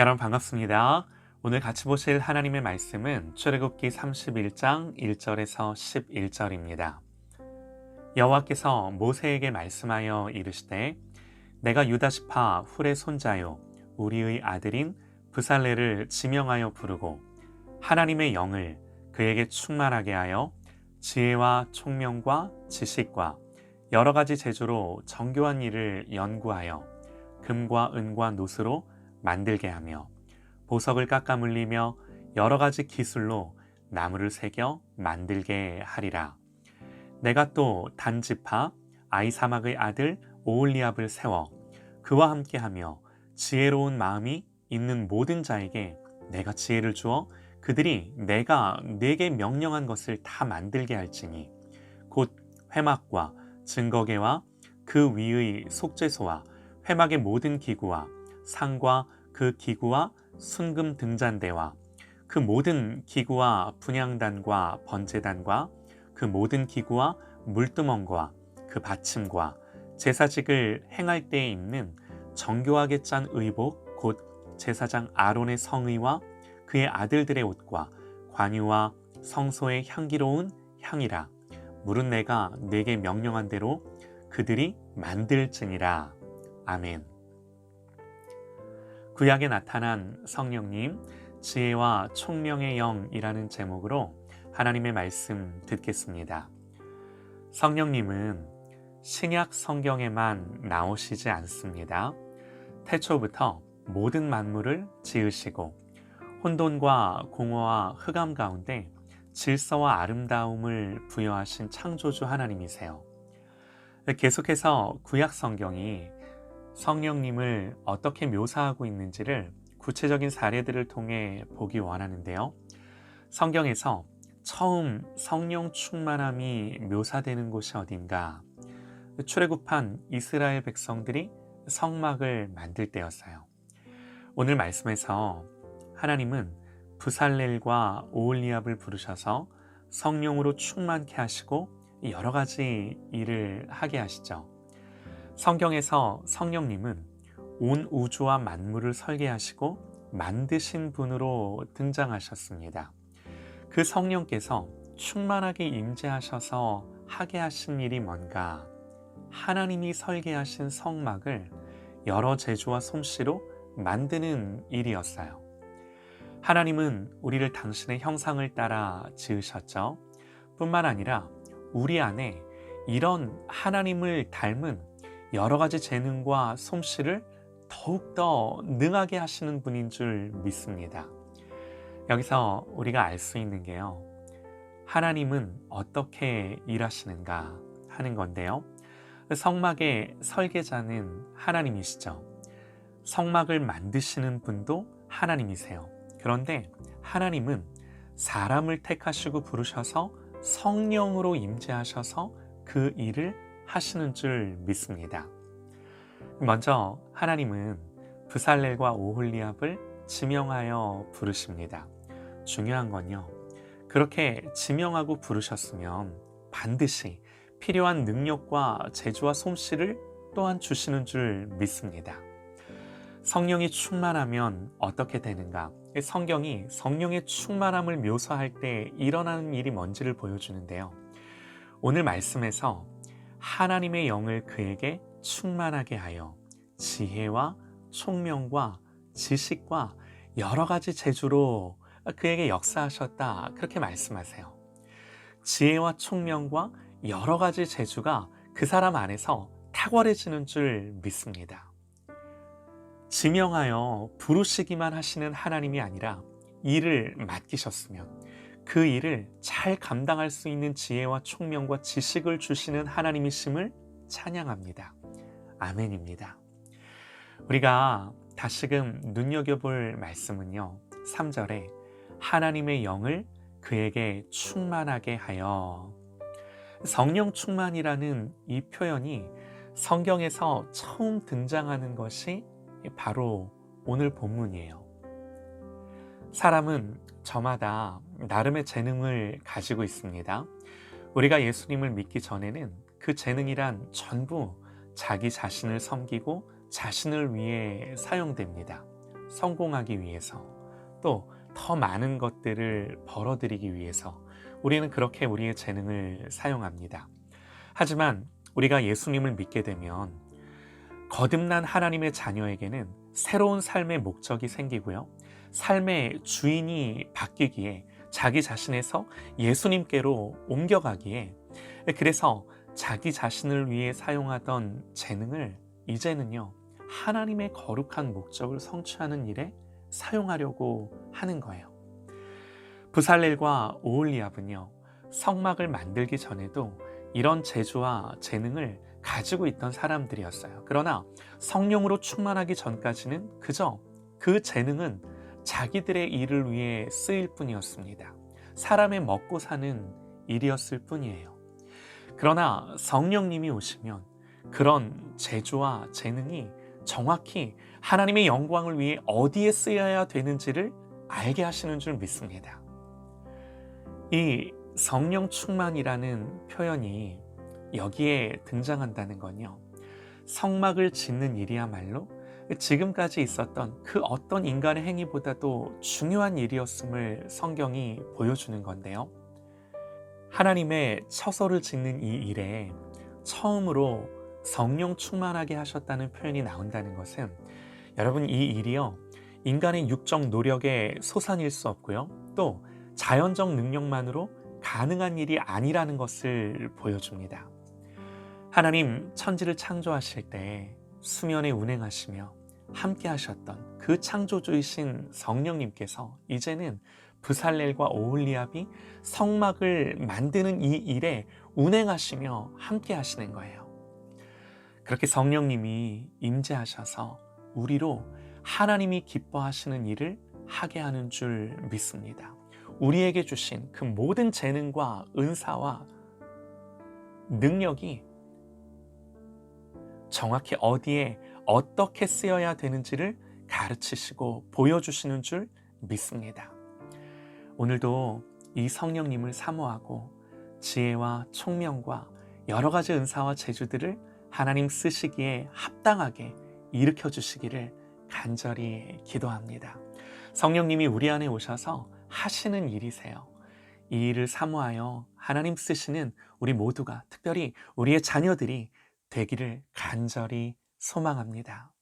여러분 반갑습니다. 오늘 같이 보실 하나님의 말씀은 출애굽기 31장 1절에서 11절입니다. 여호와께서 모세에게 말씀하여 이르시되 내가 유다시파 훌의 손자요 우리의 아들인 부살레를 지명하여 부르고 하나님의 영을 그에게 충만하게 하여 지혜와 총명과 지식과 여러 가지 재주로 정교한 일을 연구하여 금과 은과 노스로 만들게 하며 보석을 깎아 물리며 여러 가지 기술로 나무를 새겨 만들게 하리라. 내가 또 단지파 아이사막의 아들 오올리압을 세워 그와 함께하며 지혜로운 마음이 있는 모든 자에게 내가 지혜를 주어 그들이 내가 내게 명령한 것을 다 만들게 할지니 곧 회막과 증거계와 그 위의 속죄소와 회막의 모든 기구와 상과 그 기구와 순금 등잔대와 그 모든 기구와 분향단과 번제단과 그 모든 기구와 물두멍과 그 받침과 제사직을 행할 때에 입는 정교하게 짠 의복 곧 제사장 아론의 성의와 그의 아들들의 옷과 관유와 성소의 향기로운 향이라 물은 내가 내게 명령한 대로 그들이 만들지니라 아멘. 구약에 나타난 성령님, 지혜와 총명의 영이라는 제목으로 하나님의 말씀 듣겠습니다. 성령님은 신약 성경에만 나오시지 않습니다. 태초부터 모든 만물을 지으시고 혼돈과 공허와 흑암 가운데 질서와 아름다움을 부여하신 창조주 하나님이세요. 계속해서 구약 성경이 성령님을 어떻게 묘사하고 있는지를 구체적인 사례들을 통해 보기 원하는데요. 성경에서 처음 성령 충만함이 묘사되는 곳이 어딘가? 출애굽한 이스라엘 백성들이 성막을 만들 때였어요. 오늘 말씀에서 하나님은 부살렐과 오올리압을 부르셔서 성령으로 충만케 하시고 여러 가지 일을 하게 하시죠. 성경에서 성령님은 온 우주와 만물을 설계하시고 만드신 분으로 등장하셨습니다. 그 성령께서 충만하게 임재하셔서 하게 하신 일이 뭔가? 하나님이 설계하신 성막을 여러 재주와 솜씨로 만드는 일이었어요. 하나님은 우리를 당신의 형상을 따라 지으셨죠. 뿐만 아니라 우리 안에 이런 하나님을 닮은 여러 가지 재능과 솜씨를 더욱더 능하게 하시는 분인 줄 믿습니다. 여기서 우리가 알 수 있는 게요. 하나님은 어떻게 일하시는가 하는 건데요. 성막의 설계자는 하나님이시죠. 성막을 만드시는 분도 하나님이세요. 그런데 하나님은 사람을 택하시고 부르셔서 성령으로 임재하셔서 그 일을 하시는 줄 믿습니다. 먼저 하나님은 부살렐과 오홀리압을 지명하여 부르십니다. 중요한 건요. 그렇게 지명하고 부르셨으면 반드시 필요한 능력과 재주와 솜씨를 또한 주시는 줄 믿습니다. 성령이 충만하면 어떻게 되는가? 성경이 성령의 충만함을 묘사할 때 일어나는 일이 뭔지를 보여주는데요. 오늘 말씀에서 하나님의 영을 그에게 충만하게 하여 지혜와 총명과 지식과 여러 가지 재주로 그에게 역사하셨다. 그렇게 말씀하세요. 지혜와 총명과 여러 가지 재주가 그 사람 안에서 탁월해지는 줄 믿습니다. 지명하여 부르시기만 하시는 하나님이 아니라 일을 맡기셨으면 그 일을 잘 감당할 수 있는 지혜와 총명과 지식을 주시는 하나님이심을 찬양합니다. 아멘입니다. 우리가 다시금 눈여겨볼 말씀은요. 3절에 하나님의 영을 그에게 충만하게 하여 성령 충만이라는 이 표현이 성경에서 처음 등장하는 것이 바로 오늘 본문이에요. 사람은 저마다 나름의 재능을 가지고 있습니다. 우리가 예수님을 믿기 전에는 그 재능이란 전부 자기 자신을 섬기고 자신을 위해 사용됩니다. 성공하기 위해서 또 더 많은 것들을 벌어들이기 위해서 우리는 그렇게 우리의 재능을 사용합니다. 하지만 우리가 예수님을 믿게 되면 거듭난 하나님의 자녀에게는 새로운 삶의 목적이 생기고요. 삶의 주인이 바뀌기에 자기 자신에서 예수님께로 옮겨가기에 그래서 자기 자신을 위해 사용하던 재능을 이제는요, 하나님의 거룩한 목적을 성취하는 일에 사용하려고 하는 거예요. 부살렐과 오올리압은요, 성막을 만들기 전에도 이런 재주와 재능을 가지고 있던 사람들이었어요. 그러나 성령으로 충만하기 전까지는 그저 그 재능은 자기들의 일을 위해 쓰일 뿐이었습니다. 사람의 먹고 사는 일이었을 뿐이에요. 그러나 성령님이 오시면 그런 재주와 재능이 정확히 하나님의 영광을 위해 어디에 쓰여야 되는지를 알게 하시는 줄 믿습니다. 이 성령 충만이라는 표현이 여기에 등장한다는 건요. 성막을 짓는 일이야말로 지금까지 있었던 그 어떤 인간의 행위보다도 중요한 일이었음을 성경이 보여주는 건데요. 하나님의 처소를 짓는 이 일에 처음으로 성령 충만하게 하셨다는 표현이 나온다는 것은 여러분 이 일이요. 인간의 육적 노력의 소산일 수 없고요. 또 자연적 능력만으로 가능한 일이 아니라는 것을 보여줍니다. 하나님 천지를 창조하실 때 수면에 운행하시며 함께 하셨던 그 창조주이신 성령님께서 이제는 부살렐과 오홀리압이 성막을 만드는 이 일에 운행하시며 함께 하시는 거예요. 그렇게 성령님이 임재하셔서 우리로 하나님이 기뻐하시는 일을 하게 하는 줄 믿습니다. 우리에게 주신 그 모든 재능과 은사와 능력이 정확히 어디에 어떻게 쓰여야 되는지를 가르치시고 보여주시는 줄 믿습니다. 오늘도 이 성령님을 사모하고 지혜와 총명과 여러 가지 은사와 재주들을 하나님 쓰시기에 합당하게 일으켜 주시기를 간절히 기도합니다. 성령님이 우리 안에 오셔서 하시는 일이세요. 이 일을 사모하여 하나님 쓰시는 우리 모두가 특별히 우리의 자녀들이 되기를 간절히 소망합니다.